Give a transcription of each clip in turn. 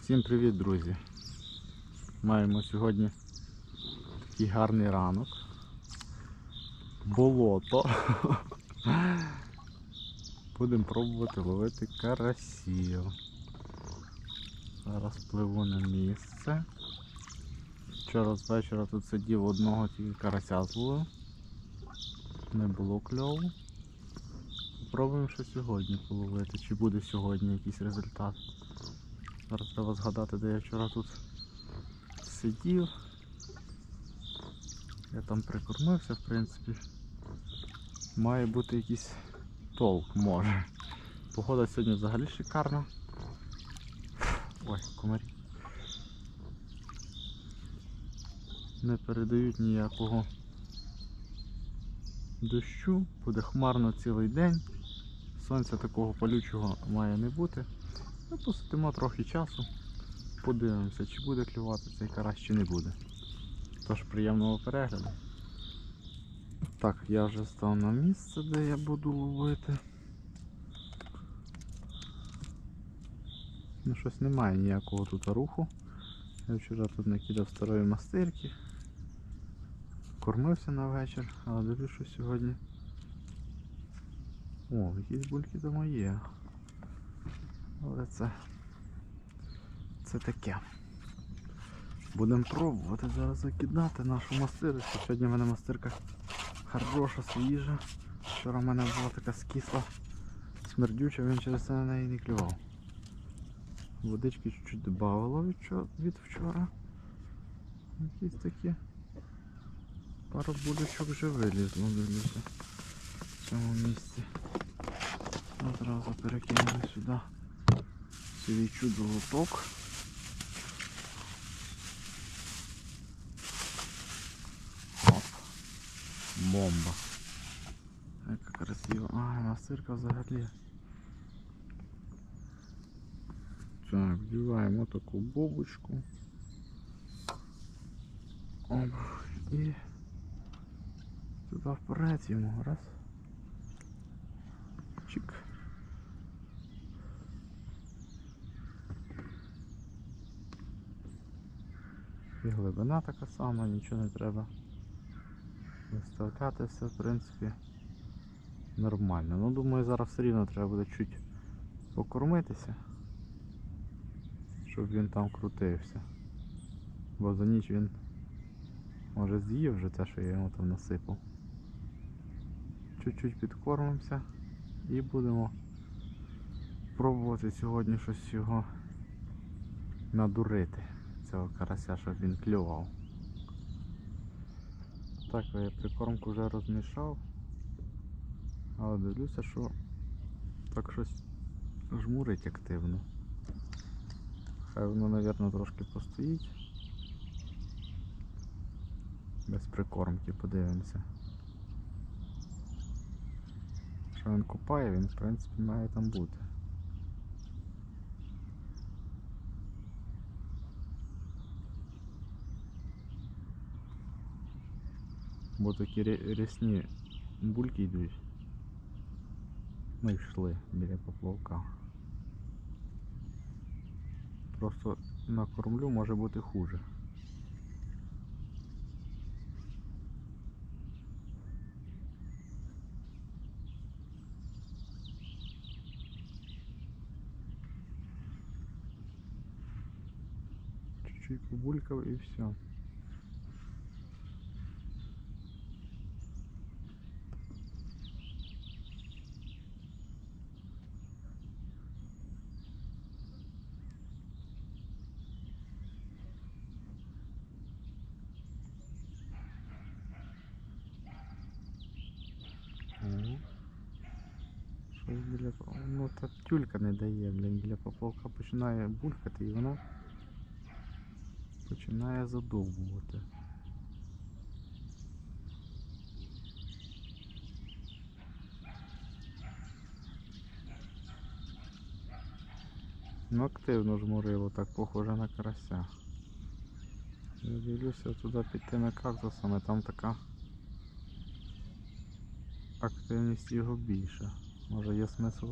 Всім привіт, друзі! Маємо сьогодні такий гарний ранок. Болото. Будемо пробувати ловити карасів. Зараз пливу на місце. Вчора з вечора тут сидів одного тільки карася зловив. Не було кльову. Попробуємо що сьогодні половити. Чи буде сьогодні якийсь результат. Зараз треба згадати, де я вчора тут сидів. Я там прикормився, в принципі. Має бути якийсь толк, може. Погода сьогодні взагалі шикарна. Ой, комарі. Не передають ніякого дощу, буде хмарно цілий день. Сонця такого палючого має не бути. Ну, трохи часу, подивимося, чи буде клювати цей карась, чи не буде. Тож приємного перегляду. Так, я вже став на місце, де я буду ловити. Ну щось немає ніякого тут руху. Я вчора тут накидав старої мастирки. Кормився на вечір, але дивлюсь, що сьогодні. О, якісь бульки там є. Але це, це таке. Будемо пробувати зараз закидати нашу мастирочку. Сьогодні в мене мастирка хороша, свіжа. Вчора в мене була така скисла, смердюча, він через це на неї не клював. Водички чуть-чуть додавало від, вчора. Якісь такі. Пару булючок вже вилізло, дивлюся в цьому місці. Одразу перекинули сюди свій чудо-лоток. Оп. Бомба. Яка красива. А, масирка взагалі. Так, вдіваємо таку бобочку. Оп. І туди вперед йому. Раз. Чик. І глибина така сама, нічого не треба виставляти, все в принципі нормально. Ну думаю зараз все рівно треба буде чуть покормитися, щоб він там крутився. Бо за ніч він може з'їв вже те, що я йому там насипав. Чуть-чуть підкормимося і будемо пробувати сьогодні щось його надурити цього карася, щоб він клював. Так, я прикормку вже розмішав, але дивлюся, що так щось жмурить активно. Хай воно, мабуть, трошки постоїть. Без прикормки подивимося. Що він купає, він в принципі має там бути. Бо такі ря- рясні бульки йдуть. І йшли біля поплавка. Просто на кормлю може бути хуже. Чуть-чуть побулькав і все. О. Щось біля ну та тюлька не дає, блін, біля поплавка починає булькати і вона починає задовбувати. Ну активно жмурило, так похоже на карася. Я дивлюся туди під тими кактусами, там така активність його більша. Може є смисл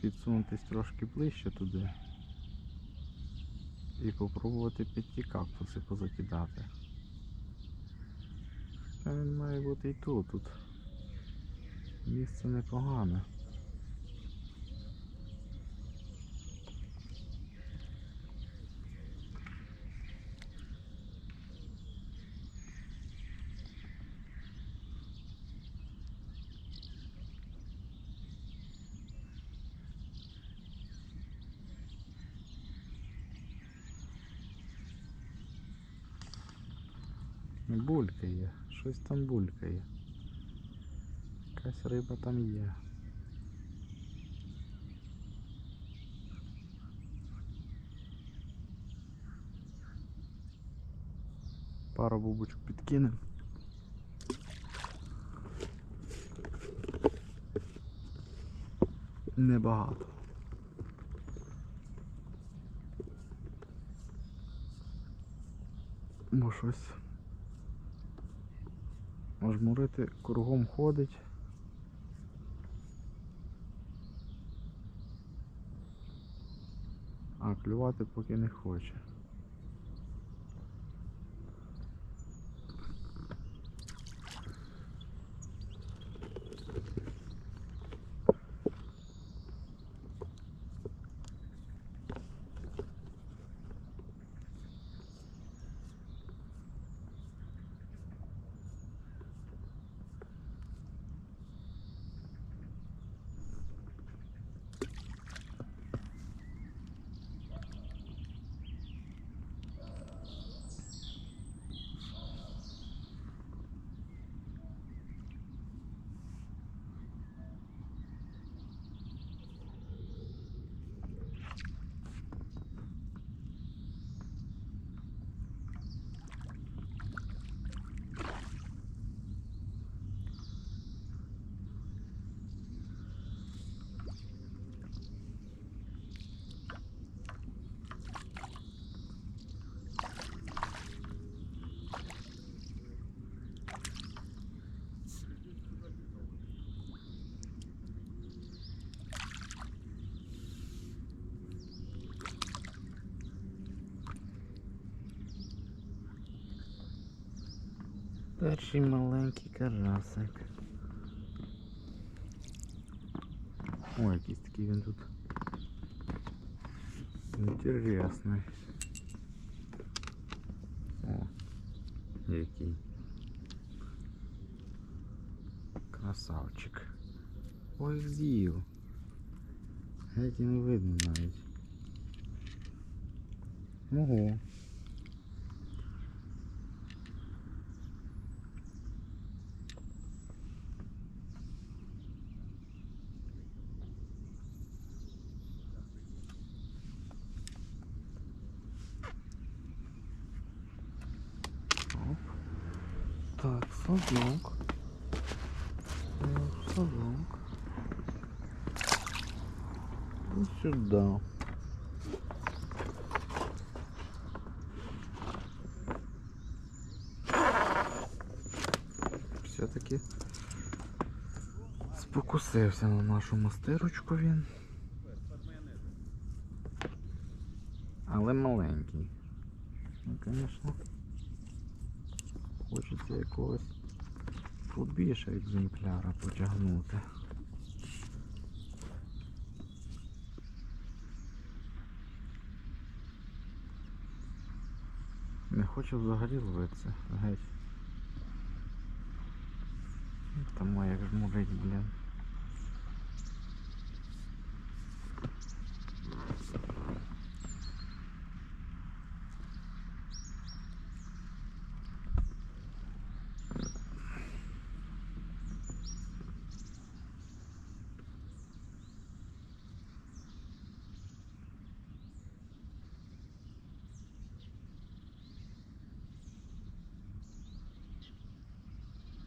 підсунутись трошки ближче туди. і попробувати під ті кактуси позакидати. Та він має бути і тут. Тут місце непогане. Булькає, щось там булькає. Якась риба там є. Пару бубочок підкинемо. Небагато. Бо щось Жмурити кругом ходить. А клювати поки не хоче. Перший маленький карасик. Ой, якийсь такий він тут. Інтересний. О, який. Красавчик. Ой, з'їв. Геть і не видно навіть. Ого. Так. Так, Садок. И сюда. Все-таки спокусився на нашу мастирочку він. Але маленький. Ну, звісно. Хочеться якогось побільше екземпляра потягнути. Не хочу взагалі ловитися, геть. Тому як жмурить, блін.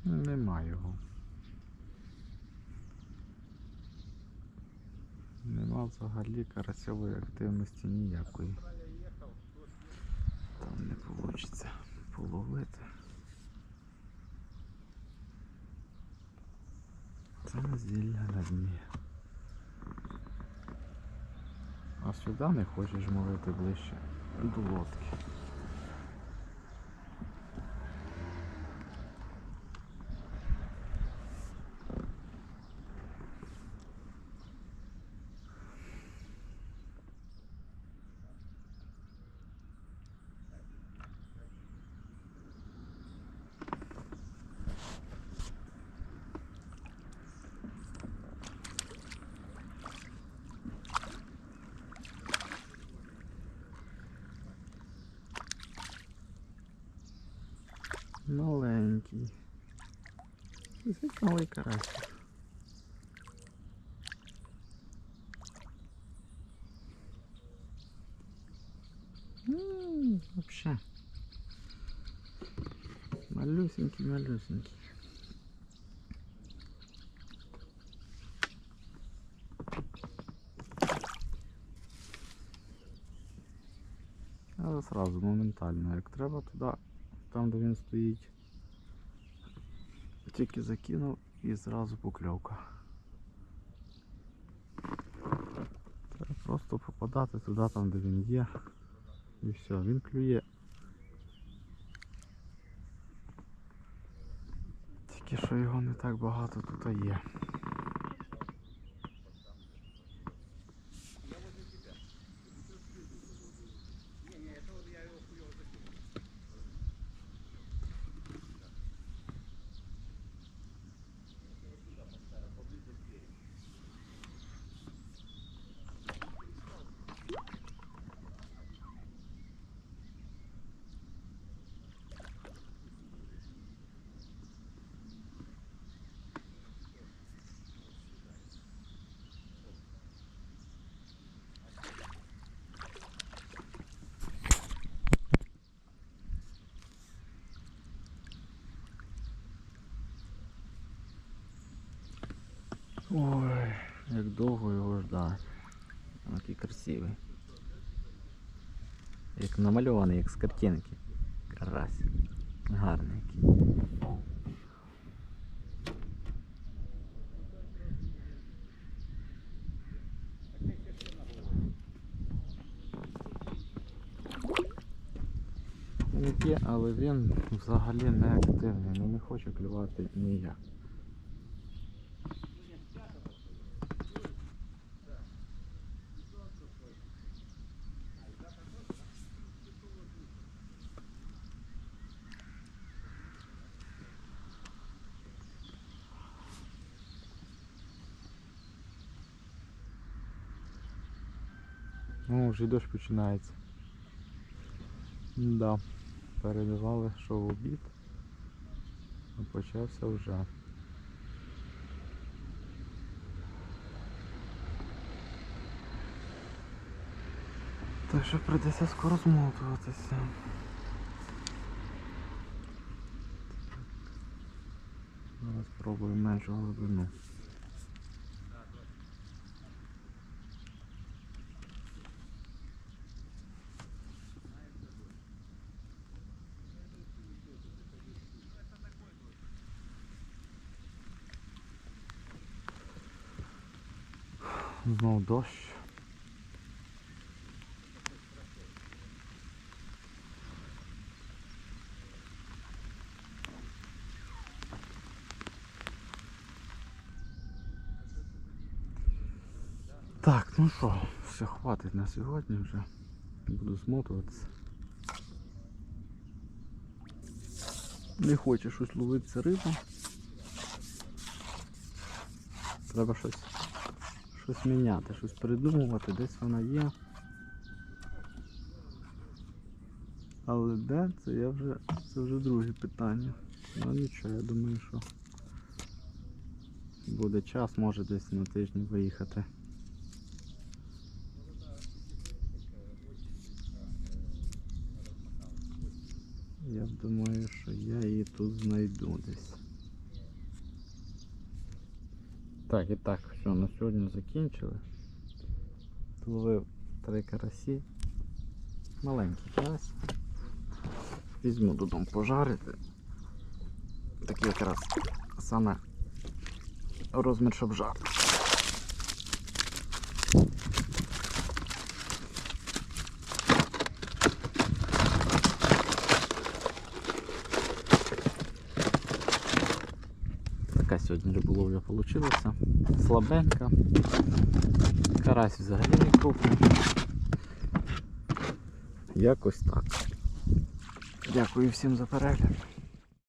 Нема його. Нема взагалі карасьової активності ніякої. Там не вийде половити. Це зілля на дні. А сюди не хочеш молити ближче. до лодки. Маленький. Звідси малий карасик. М, Вообще. Малюсенький, малюсенький. Але сразу, моментально, як треба туди, там де він стоїть. Тільки закинув і зразу покльовка. Треба просто попадати туди, там де він є. І все, він клює. Тільки що його не так багато тут є. Ой, як довго його ждати. Який красивий. Як намальований, як з картинки. Карась. Гарний який. Є, але він взагалі не активний, ну не хоче клювати ніяк. Ну, вже дощ починається. Да. Передавали, що в обід. А почався вже. Так що прийдеться скоро змотуватися. Зараз спробую меншу глибину. Знову дощ. Так, ну що, все, хватить на сьогодні вже. Буду змотуватися. Не хоче щось ловитися риба. Треба щось щось міняти, щось придумувати, десь вона є. Але де, це я вже це вже друге питання. Ну нічого, я думаю, що буде час, може десь на тиждень виїхати. Я думаю, що я її тут знайду десь. Так, і так, все, на сьогодні закінчили. Ловив три карасі. Маленький карась. Візьму додому пожарити. Такий якраз саме розмір, щоб жарити. Сьогодні риболовля вийшла. Слабенька. Карась взагалі не крупний. Якось так. Дякую всім за перегляд.